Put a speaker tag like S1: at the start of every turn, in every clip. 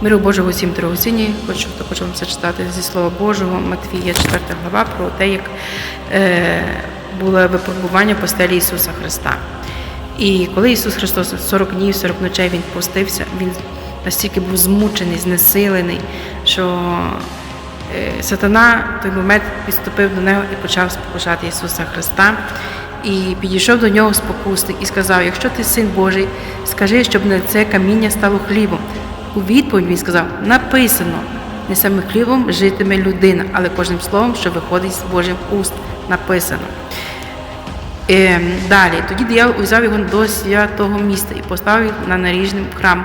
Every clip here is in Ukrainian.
S1: Миру Божого всім дорогоцінні, хочу також вам зачитати зі Слова Божого, Матвія, 4 глава, про те, як е, було випробування постелі Ісуса Христа. І коли Ісус Христос 40 днів, 40 ночей Він постився, Він настільки був змучений, знесилений, що е, сатана в той момент підступив до нього і почав спокушати Ісуса Христа. І підійшов до нього спокусник і сказав: Якщо ти син Божий, скажи, щоб на це каміння стало хлібом. У відповідь він сказав: написано, не самим хлібом житиме людина, але кожним словом, що виходить з Божих уст, написано. Е, далі, тоді диявол узяв його до святого міста і поставив на наріжним храм.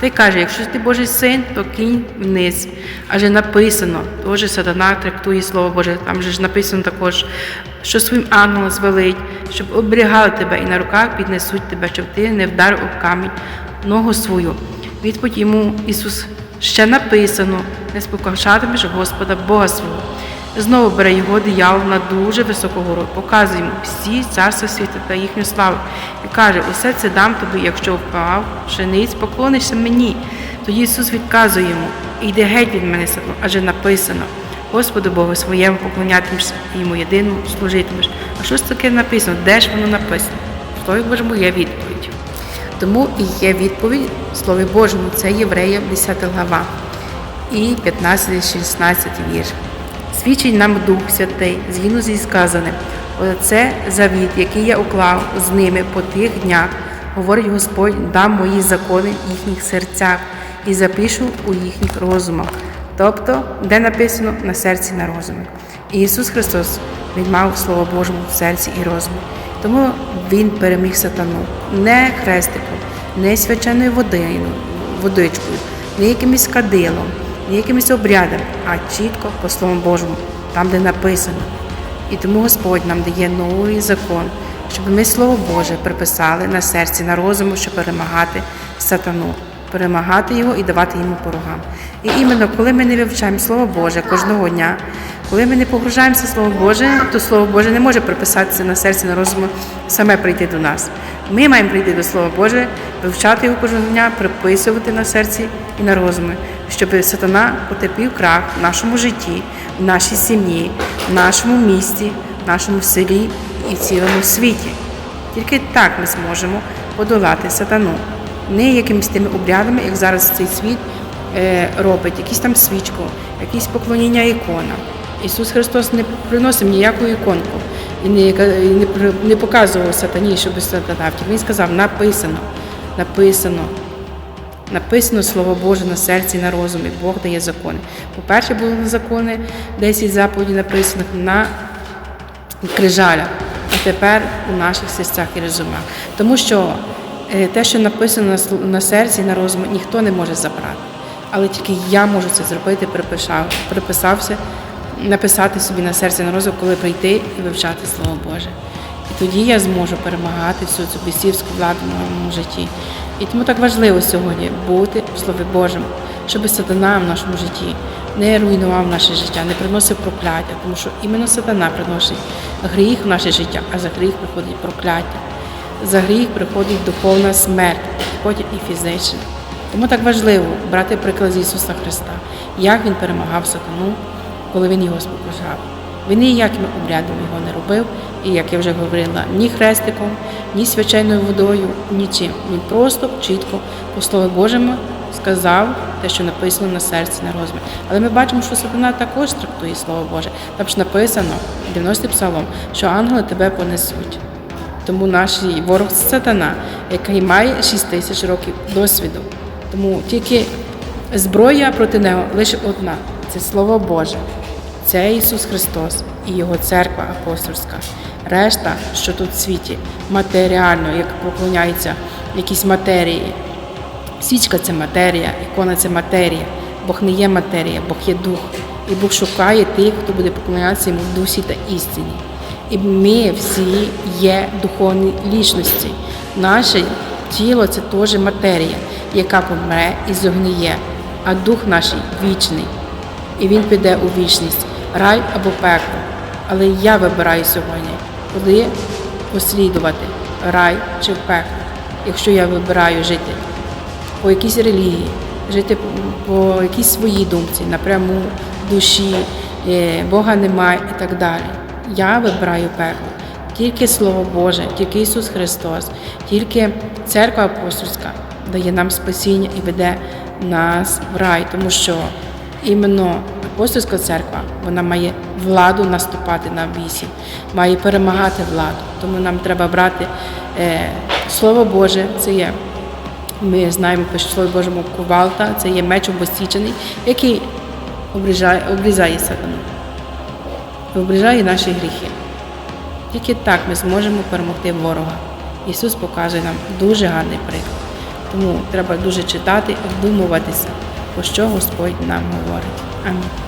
S1: Та й каже: якщо ти Божий син, то кинь вниз. Адже написано, теж сатана трактує слово Боже. Там же ж написано також, що своїм ангелом звелить, щоб оберігали тебе і на руках піднесуть тебе, щоб ти не вдарив об камінь ногу свою. Відповідь йому Ісус ще написано: не спокушатимеш Господа Бога свого. Знову бере його диявол на дуже високу гору, показує йому всі царства світу та їхню славу і каже: усе це дам тобі, якщо впав пшениць, поклонишся мені. Тоді Ісус відказує йому: Іди геть від мене, сатано, адже написано. Господу Богу своєму поклонятимешся йому єдиному служитимеш. А що ж таке написано? Де ж воно написано? В Слові Божому є відповідь. Тому і є відповідь в Слові Божому, це Євреям 10 глава і 15-16 вірш. Свідчить нам Дух Святий, згідно зі сказаним. Оце завіт, який я уклав з ними по тих днях, говорить Господь, дам мої закони в їхніх серцях і запишу у їхніх розумах. Тобто, де написано на серці на розумі. Ісус Христос Він мав Слово Божому в серці і розумі. Тому Він переміг сатану не хрестиком, не свяченою водою, водичкою, не якимось кадилом, не якимось обрядом, а чітко по Слову Божому, там, де написано. І тому Господь нам дає новий закон, щоб ми Слово Боже приписали на серці, на розуму, щоб перемагати сатану, перемагати його і давати йому порогам. І іменно коли ми не вивчаємо Слово Боже кожного дня, коли ми не погружаємося Слово Боже, то Слово Боже не може приписатися на серці, на розуму, саме прийти до нас. Ми маємо прийти до Слова Боже, вивчати його кожного дня, приписувати на серці і на розумі, щоб сатана потерпів крах в нашому житті, в нашій сім'ї, в нашому місті, в нашому селі і в цілому світі. Тільки так ми зможемо подолати сатану. Не якимись тими обрядами, як зараз цей світ е, робить, якісь там свічку, якісь поклоніння іконам. Ісус Христос не приносив ніяку іконку і не, не, не показував сатані, щоб сатана втік. Він сказав, написано, написано. Написано Слово Боже на серці, на розумі. Бог дає закони. По-перше, були закони, 10 заповідей написаних на крижалях, а тепер у наших серцях і розумах. Тому що те, що написано на серці, на розумі, ніхто не може забрати. Але тільки я можу це зробити, приписав, приписався, написати собі на серці на розум, коли прийти і вивчати Слово Боже. І тоді я зможу перемагати всю цю бісівську владу в моєму житті. І тому так важливо сьогодні бути в Слові Божому, щоб сатана в нашому житті не руйнував наше життя, не приносив прокляття, тому що іменно сатана приносить гріх в наше життя, а за гріх приходить прокляття. За гріх приходить духовна смерть, потім і фізична. Тому так важливо брати приклад з Ісуса Христа, як Він перемагав сатану, коли Він його спокушав. Він ніякими обрядами його не робив, і, як я вже говорила, ні хрестиком, ні свяченою водою, нічим. Він просто чітко по Слову Божому сказав те, що написано на серці, на розумі. Але ми бачимо, що сатана також трактує Слово Боже. Там ж написано, 90-й псалом, що ангели тебе понесуть. Тому наш ворог це сатана, який має 6 тисяч років досвіду. Тому тільки зброя проти нього лише одна це Слово Боже. Це Ісус Христос і Його церква апостольська. Решта, що тут в світі, матеріально, як поклоняється якісь матерії. Свічка це матерія, ікона це матерія. Бог не є матерія, Бог є дух. І Бог шукає тих, хто буде поклонятися йому в дусі та істині. І ми всі є духовні лічності. Наше тіло це теж матерія, яка помре і зогніє, а дух наш вічний. І він піде у вічність, рай або пекло. Але я вибираю сьогодні, куди послідувати рай чи пекло, якщо я вибираю жити по якійсь релігії, жити по якійсь своїй думці, напряму душі, е, Бога немає і так далі. Я вибираю пекло. Тільки Слово Боже, тільки Ісус Христос, тільки церква апостольська дає нам спасіння і веде нас в рай, тому що іменно апостольська церква вона має владу наступати на вісі, має перемагати владу. Тому нам треба брати е, Слово Боже, це є. Ми знаємо, що в Слові Божому кувалта, це є меч обосічений, який обрізає, обрізає сатану, обрізає наші гріхи. Тільки так ми зможемо перемогти ворога. Ісус показує нам дуже гарний приклад. Тому треба дуже читати і про що Господь нам говорить. Амінь.